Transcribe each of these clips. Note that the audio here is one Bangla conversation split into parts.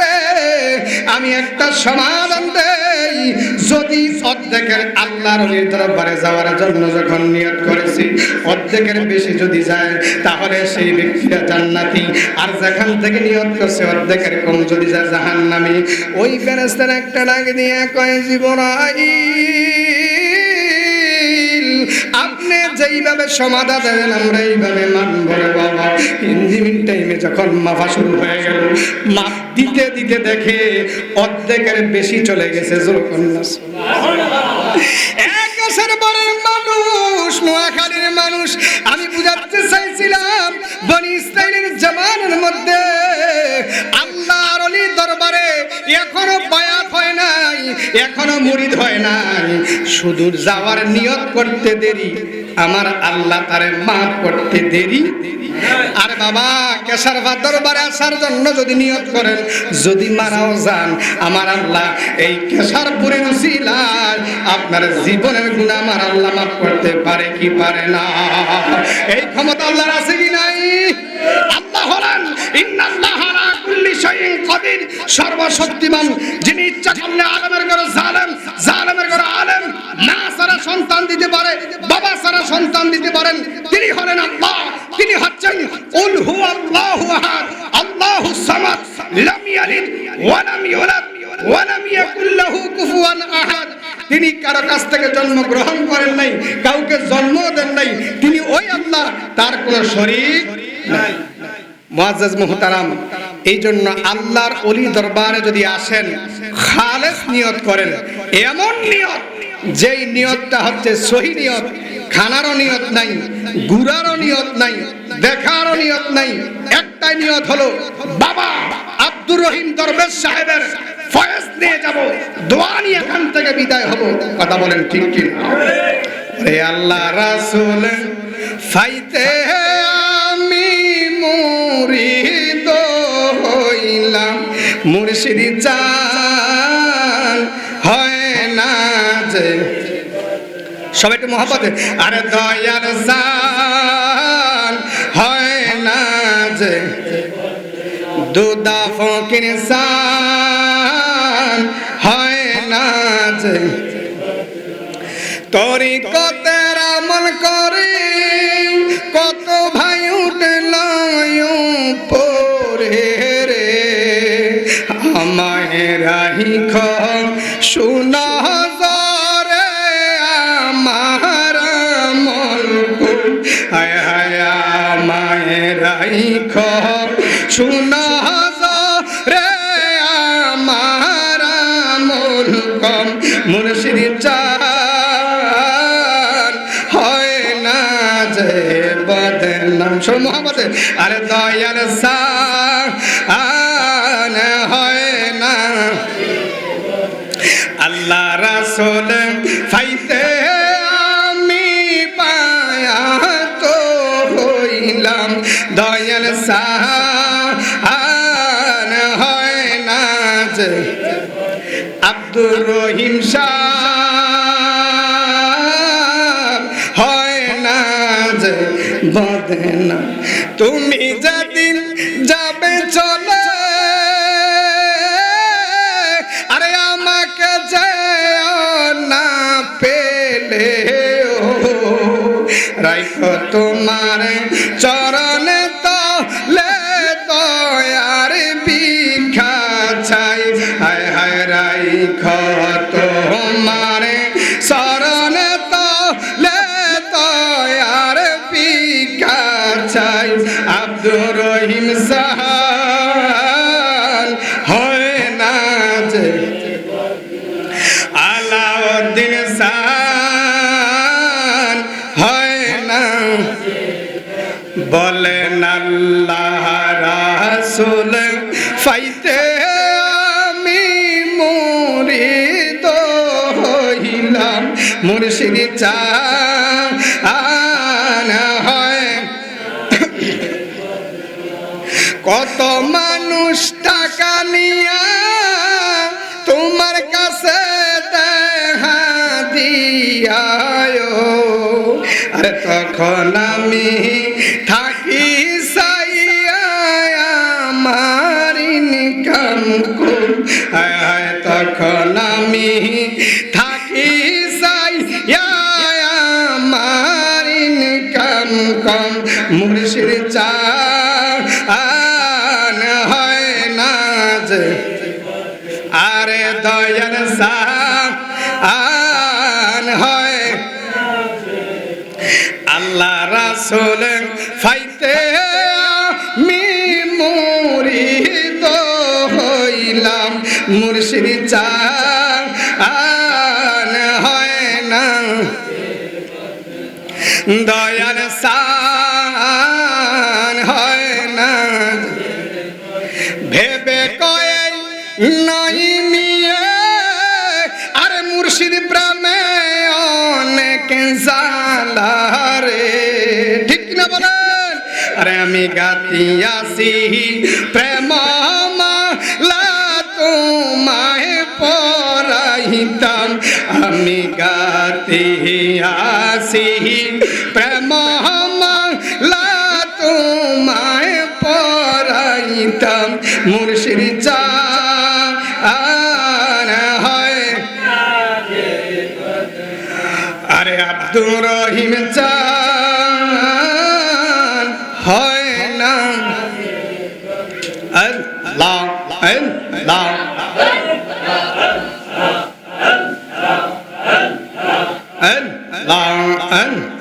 রে, আমি একটা সমাধান দেই। যদি অর্ধেকের আল্লাহর ওলির দরবারে যাওয়ার জন্য যখন নিয়ত করেছি, অর্ধেকের বেশি যদি যায়, তাহলে সেই ব্যক্তিটা জান্নাতি। আর যেখান থেকে নিয়ত করছে, অর্ধেকের কম যদি যায় জাহান্নামী। ওই ফেরেশতার একটা ডাক দিয়ে কয় জিবরাইল আপনি যেইভাবে সমাধা দেবেন, আমরা এইভাবে মানব রে বাবা। ইঞ্জিন টাইমে যখন মাফা শুরু হয়ে গেল মাপ দিতে দিতে দেখে অর্ধেকের বেশি চলে গেছে মানুষ আমি বুঝাতে চাইছিলাম, বনি ইসরায়েলের জমানের মধ্যে আল্লাহর অলি দরবারে এখনও বায়াত হয় নাই, এখনও মুরিদ হয় নাই। সুদূর যাওয়ার নিয়ত করতে দেরি। আমার আল্লাহ তারে মাফ করতে দেরি। আর বাবা, কেশার বা দরবারে আসার জন্য যদি নিয়ত করেন, যদি মারাও যান, আমার আল্লাহ এই কেশারপুরের উসিলায় আপনার জীবনের গুণা আমার আল্লাহ মাফ করতে পারে কি পারে না। এই ক্ষমতা আল্লাহর আছে কি নাই? আল্লাহ হলেন, ইন্নাল্লাহ কাদির সর্বশক্তিমান যিনি ইচ্ছা করলে আলেমের ঘরে জালেম, জালেমের ঘরে আলেম, মা সারা সন্তান দিতে পারে, বাবা সারা সন্তান দিতে পারেন, তিনি হলেন আল্লাহ, তিনি হচ্ছেন উল হু আল্লাহু আহাদ, আল্লাহু সামাদ, লাম ইয়ালিদ, ওয়া লাম ইউলাদ, ওয়া লাম ইয়াকুল লাহু কুফুয়ান আহাদ। তিনি কারও কাছ থেকে জন্ম গ্রহণ করেন নাই, কাউকে জন্ম দেন নাই, তিনি ওই আল্লাহ, তার কোনো শরীক নাই। মুআজ্জাজ মুহতারাম এই জন্য আল্লাহর অলি দরবারে যদি আসেন, খালেস নিয়ত করেন, এমন নিয়ত, যেই নিয়তটা হচ্ছে সহি নিয়ত, খানারও নিয়ত নাই, গুড়ারও নিয়ত নাই, দেখারও নিয়ত নাই, একটাই নিয়ত হলো, বাবা আব্দুর রহিম দরবেশ সাহেবের ফয়েজ নিয়ে যাব, দোয়া নিয়ে এখান থেকে বিদায় হব। কথা বলেন ঠিক কি রে আল্লাহ রাসূল, ফাইতে মুর্শিদ চান হয় না যে সবাই একটু মহাপদে আরে দয়ার জান হয় না যে দুদা ফকির সান হয় না যে। তরি কতের হায় হায় মায়ের শুনা রে আমার কম। মুর্শিদ চান হয় না যে বদনাম। শোন মহাবতে আরে দয়াল সান আব্দুর রহিম হয় না যে বদনা তুমি যেদিন যাবে চলে, আরে আমাকে যে না পেলে রাইখো তোমার চরণে সান হয় না। বলেন আল্লাহ রাসূল, ফাইতে আমি মুরিদ হইলাম। মুর্শিদ চান হয়। কত মানুষ যায় তখন আমি থাকি আয় তখন আমি থাকি আমার নিকাম কম মুর্শির চা হয় না আরে দয়াল সা চান হয় না। দয়াল সান হয় না। ভেবে কয়ে নাই নিয়ে আরে মুর্শিদ প্রেমে অনেক জালারে ঠিক না বলেন? আরে আমি গাতি আসি প্রেম গাতি আসি প্রেম মালা তোমায় পরাইতাম, মুর্শিদ চা হয়। আরে আব্দুর রহিম চান হয় না। আল্লাহ আল্লাহ। Lang Ang.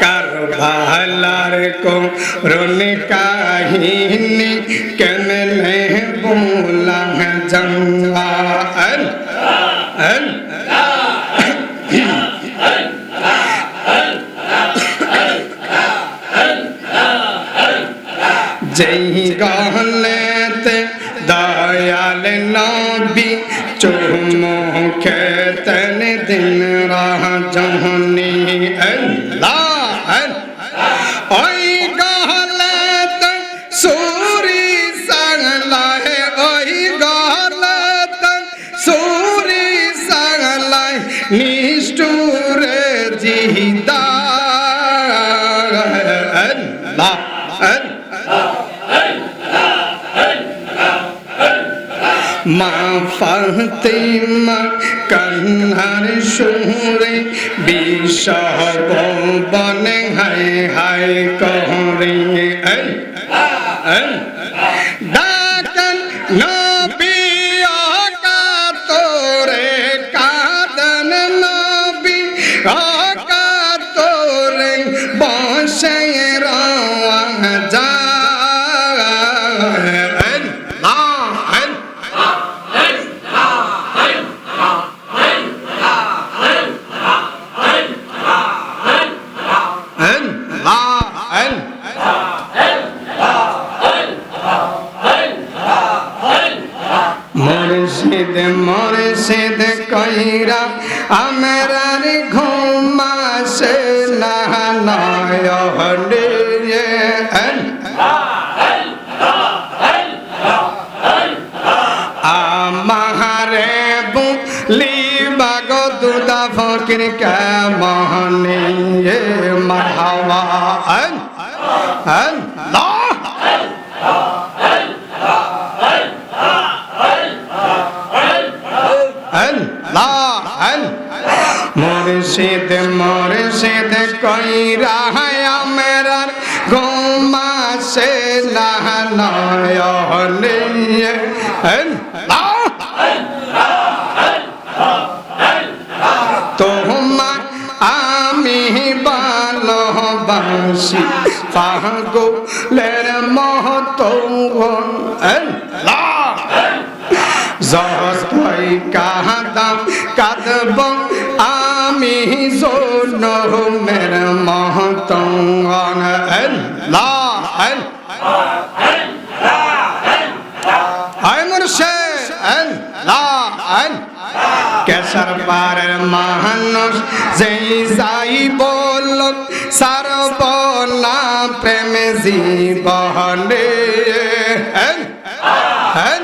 কারবালার কো রন মা ফাতিমা কন্হার সুরে বিষহ বনে হাই হাই কহরে। ডাকন নবী মুর্শিদ মুর্শিদ কইরা আমরার গোমা সে না নয়নে আল্লাহ তোমা আমি ভালোবাসি পাগলের মহত কেশর পারের মানুষ যেই যাই বল সারব না প্রেম জীবনে। হ্যাঁ হেন,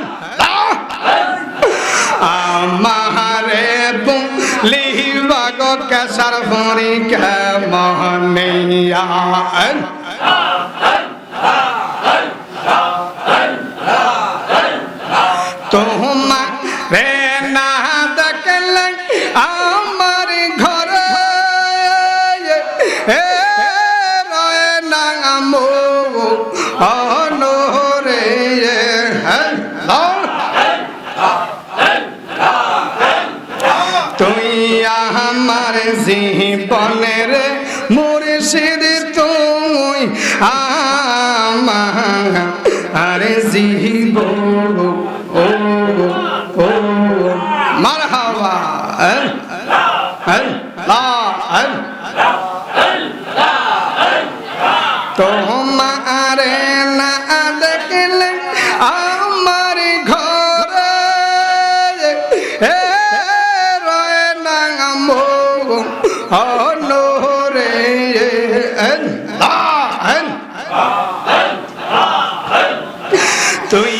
তুই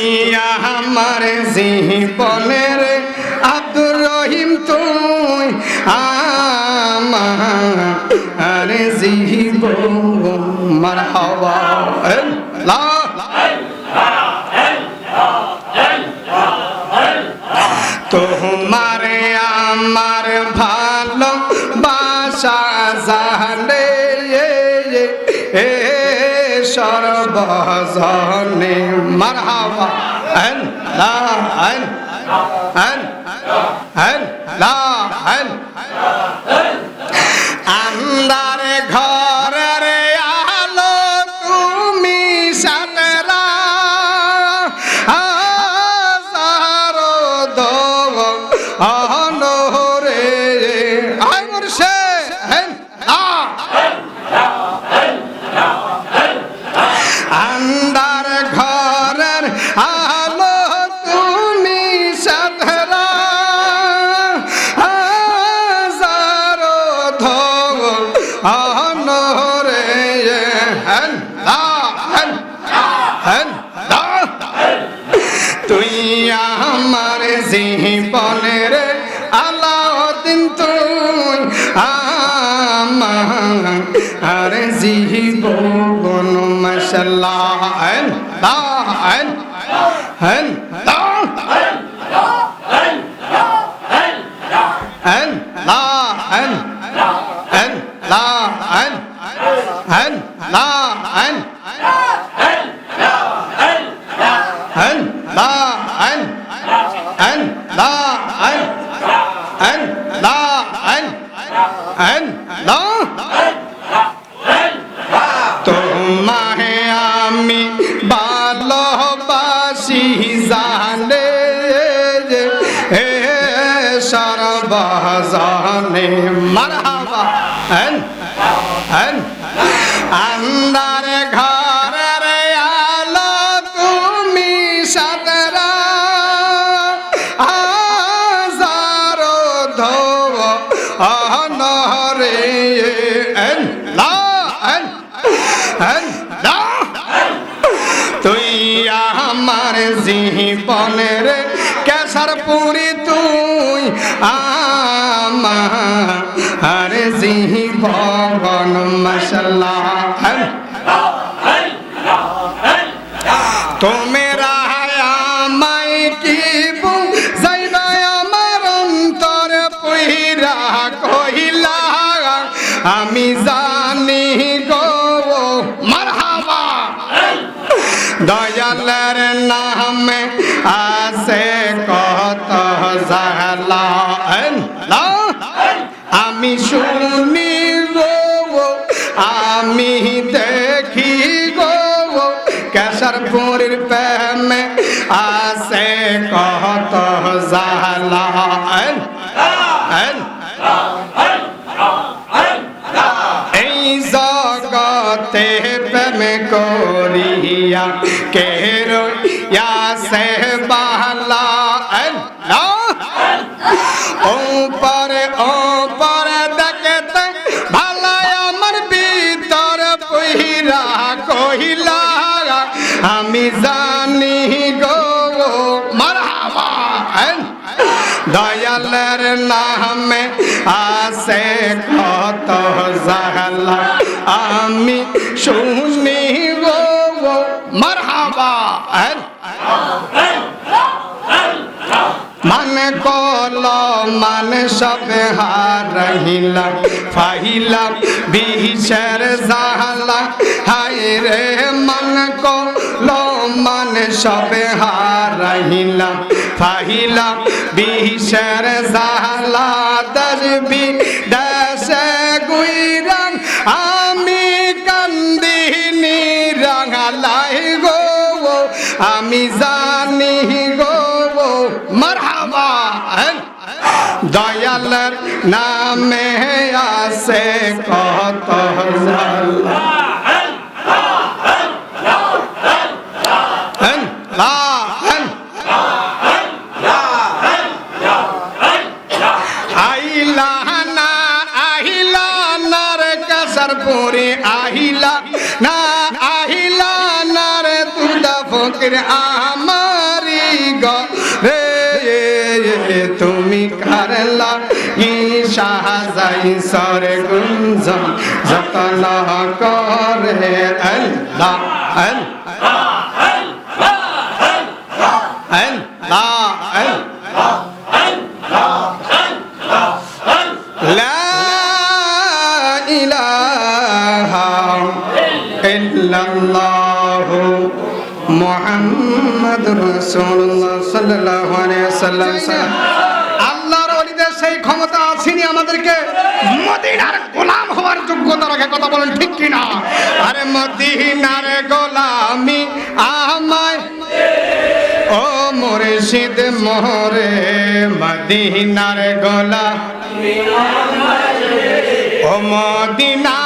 আমার জীবনের আব্দুর রহিম তুই আমার জীবন মারহাবা। সর্বজনে মারহাবা আন লা আন আন আমার জীবন মশাল্লাহ হ্যাঁ হ্যাঁ হেন সর্বজানে মারহাবা। হেন হেন। আন্দার ঘরের আলো তুমি সাদরা। হাজারো ধো অনরে এন লা এন এন লা। তুই আমার জীবনের কেশর পুরি তুই আমার জীবন মশলা তোমেরা আমায় কি যাইবা আমার অন্তর পহিরা কহিলা, আমি জানি গো, মারহাবা। দয়ালের নামে আসে কত জালা আমি শুনি গো, আমি দেখি গো কেশরপুরের প্রেমে আসে কত জালা এই জগতে প্রেম করিয়া কে রইয়া সে বালা। ওপরে ওপরে কহিলা আমি জানি গো মারহাবা দয়ালের নামে আসে কত জাহালা আমি শুনি গো মারহাবা मन कोलो मन सब हारहिला फाहिला बिशर जाहला हाय रे मन को लो मन सब हारहिला फाहिला बिशर जाहला दरबी দয়ালের নামে আসে কত জালা হেন, লা, হেন। আইলা না আহিলা না রে কাসারপুরে আহিলা না আহিলা না রে তুদা ফকির আমারি গ রে তুমি কারলা ই শাহজাই সরে গুঞ্জন যতন করে আল্লাহ আল্লাহ لا মদিনার না গোলা ও মদিনা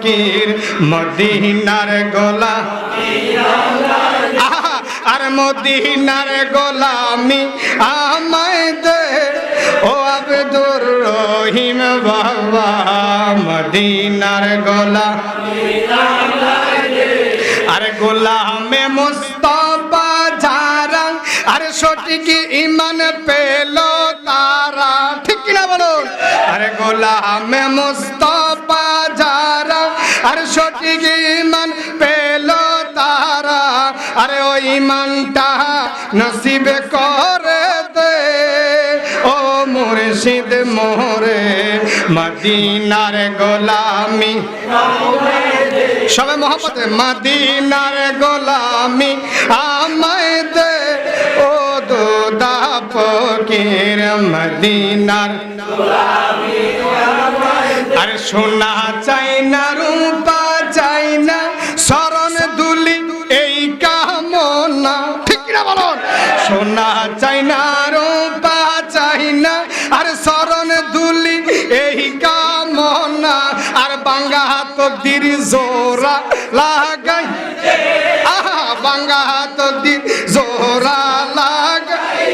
ফকির, মদিনার গোলা আর মদিনার গোলামি আমায় দে। ও আব্দুর রহিম বাবা, মদিনার গোলা, আর গোলামে মুস্তফা যারা, আর সঠিক ইমান পেল তারা। ঠিক কিনা বলুন? আরে গোলামে ইমানটা নসিবে করে দে। ও মুর্শিদ মোরে মদিনার গোলামি। সবে মহব্বতে মদিনার গোলামি আমায় দে। ও দুদা ফকির, মদিনার আর সোনা চাই না রূপা সোনা চাই না রূপা চাই না আর শরণ দুলি এই কামনা। আর বাঙ্গা তকদির জোরা লাগাই। আহা, বাঙ্গা তকদির জোরা লাগাই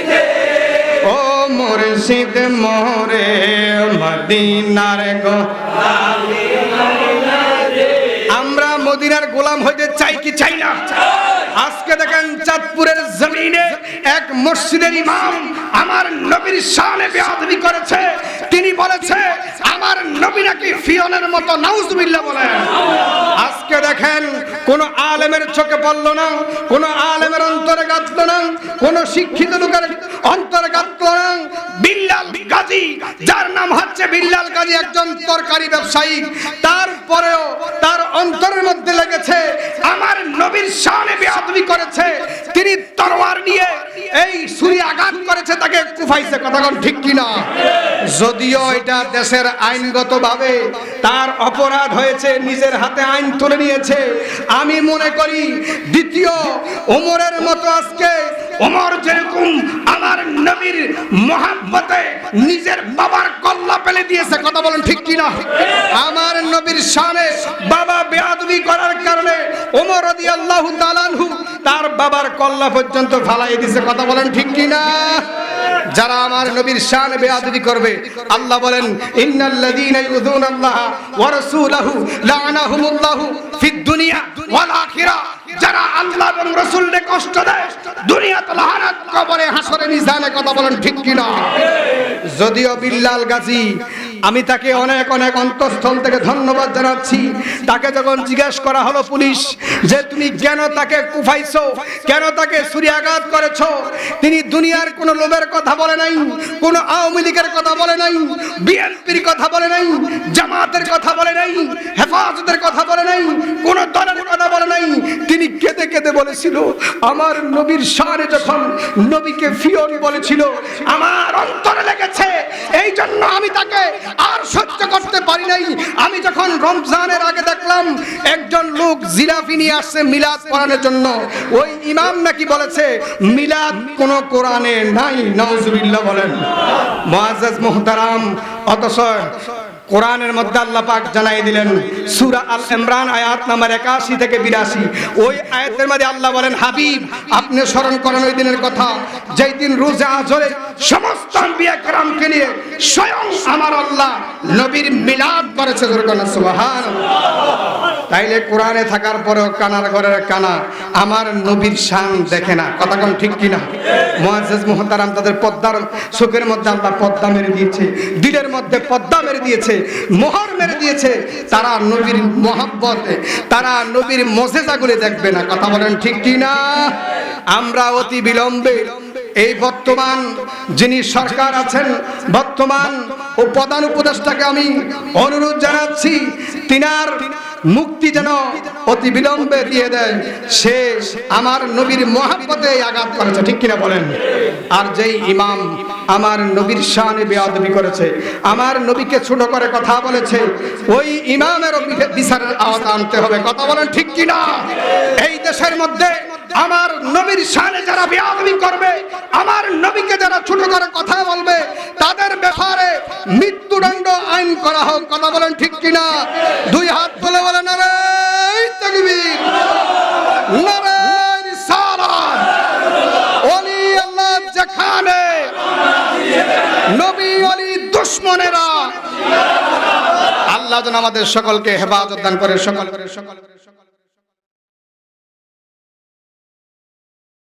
ও মুর্শিদ মোরে, মদিনার গো। আমরা মদিনার গোলাম হইতে চাই কি চাই না? আজকে দেখেন চাঁদপুরের জমিনে এক মসজিদের ইমাম আমার নবীর শানে বেয়াদবি করেছে। তিনি বলেছে, আমার নবী নাকি ফিয়নের মতো, নাউজুবিল্লাহ বলেন আজকে দেখেন, কোন আলেমের চোখে পড়ল না, কোন আলেমের অন্তরে গাঁথলো না, কোন শিক্ষিত লোকের অন্তর্গাত বিল্লাল গাজী, যার নাম হচ্ছে বিল্লাল গাজী একজন তরকারি ব্যবসায়ী। তারপরেও তার অন্তরের মধ্যে লেগেছে, আমার নবীর শানে বেয়াদবি করেছে, তিনি তরোয়ার নিয়ে এই ছুরি আঘাত করেছে, তাকে কুফাইছে। কথা কোন ঠিক কিনা? যদিও এটা দেশের আইনগতভাবে তার অপরাধ হয়েছে, নিজের হাতে আইন তুলে নিয়েছে। আমি মনে করি, দ্বিতীয়, ওমরের মতো আজকে ওমর যেরকম আমার নবীর মহাব্বতে নিজের বাবার কল্লা ফেলে দিয়েছে, কথা বলেন ঠিক কিনা? আমার নবীর শানে বাবা বেয়াদবি করার কারণে ওমর রাদিয়াল্লাহু তাআলাহু তার বাবার কল্লা পর্যন্ত ফালাই দিয়েছে, কথা বলেন ঠিক কিনা? যারা আমার নবীর শান বেয়াদবি করবে, আল্লাহ বলেন, ইন্নাল্লাযীনা ইউযুনাল্লাহ ওয়া রাসূলাহু লা'নাহুমুল্লাহু ফিদ দুনিয়া, ওয়াল আখিরা যারা আল্লাহ এবং রাসূলকে কষ্ট দেয়, দুনিয়াতে লাহানাত কবরে হাসরে মিজানে কথা বলেন ঠিক কিনা? যদিও বিল্লাল গাজী আমি তাকে অনেক অনেক অন্তঃস্থল থেকে ধন্যবাদ জানাচ্ছি। তাকে যখন জিজ্ঞেস করা হলো পুলিশ যে তুমি কেন তাকে কুফাইছো, কেন তাকে ছুরিয়াঘাত করেছ, তিনি দুনিয়ার কোনো লোভের কথা বলে নাই, কোনো আওয়ামী লীগের কথা বলে নাই, বিএনপির কথা বলে নাই, জামাতের কথা বলে নাই, হেফাজতের কথা বলে নাই, কোন দলের কথা বলে নাই। তিনি কেঁদে কেঁদে বলেছিল, আমার নবীর সারে যখন নবীকে ফিওন বলেছিল, আমার অন্তরে লেগেছে এই জন্য আমি তাকে আর সহ্য করতে পারি নাই। আমি যখন রমজানের আগে দেখলাম একজন লোক জিলাপি নিয়ে আসছে মিলাদ পড়ানোর জন্য। ওই ইমাম নাকি বলেছে, মিলাদ কোন কোরআনে নাই নজরুল্লাহ বলেন। মুআজ্জাজ মুহতারাম, অথচ কোরআনের মধ্যে আল্লাহ পাক জানাই দিলেন। সূরা আল ইমরান আয়াত নাম্বার 81 থেকে 82 ওই আয়াতের মধ্যে আল্লাহ বলেন, হাবিব, আপনি স্মরণ করেন ওই দিনের কথা। যেই দিন রোজা আজরে সমস্ত আম্বিয়া کرامকে নিয়ে স্বয়ং আমার আল্লাহ নবীর মিলাদ করেছে। সুবহানাল্লাহ। তাইলে কোরআনে থাকার পরেও কানার ঘরের কানা আমার নবীর শান দেখে না। কথা কোন ঠিক কিনা? মুআজ্জাজ মুহতারাম তাদের পদ্মার চোখের মধ্যে আল্লাহ পদ্মা মেরে দিয়েছে, দিলের মধ্যে পদ্মা মেরে দিয়েছে, মোহর মেরে দিয়েছে। তারা নবীর মহাব্বতে, তারা নবীর মজেজাগুলি দেখবে না। কথা বলেন ঠিক কিনা? আমরা অতি বিলম্বে এই বর্তমান যিনি সরকার আছেন, বর্তমান ও প্রধান উপদেষ্টাকে আমি অনুরোধ জানাচ্ছি, তিনার মুক্তি যেন অতি বিলম্বে দিয়ে দেয়, সে আমার নবীর মহাব্বতে আঘাত করেছে, ঠিক কিনা বলেন? আর যেই ইমাম আমার নবীর শানে বেয়াদবি করেছে, আমার নবীকে ছোট করে কথা বলেছে, ওই ইমামেরও বিচারের আওতা আনতে হবে, কথা বলেন ঠিক কিনা? এই দেশের মধ্যে আমার নবীর শানে যারা বেয়াদবি করবে, আমার নবীকে যারা ছোট করে কথা বলবে, তাদের ব্যাপারে মৃত্যুদণ্ড আইন করা হোক, কথা বলেন ঠিক কিনা? দুই হাত তুলে বলেন আরে তাকবীর। নারে রিসালাত ওলি আল্লাহ যেখানে, নবী অলি দুশ্মনেরা। আল্লাহ যেন আমাদের সকলকে হেফাজত দান করে সকল করে সকল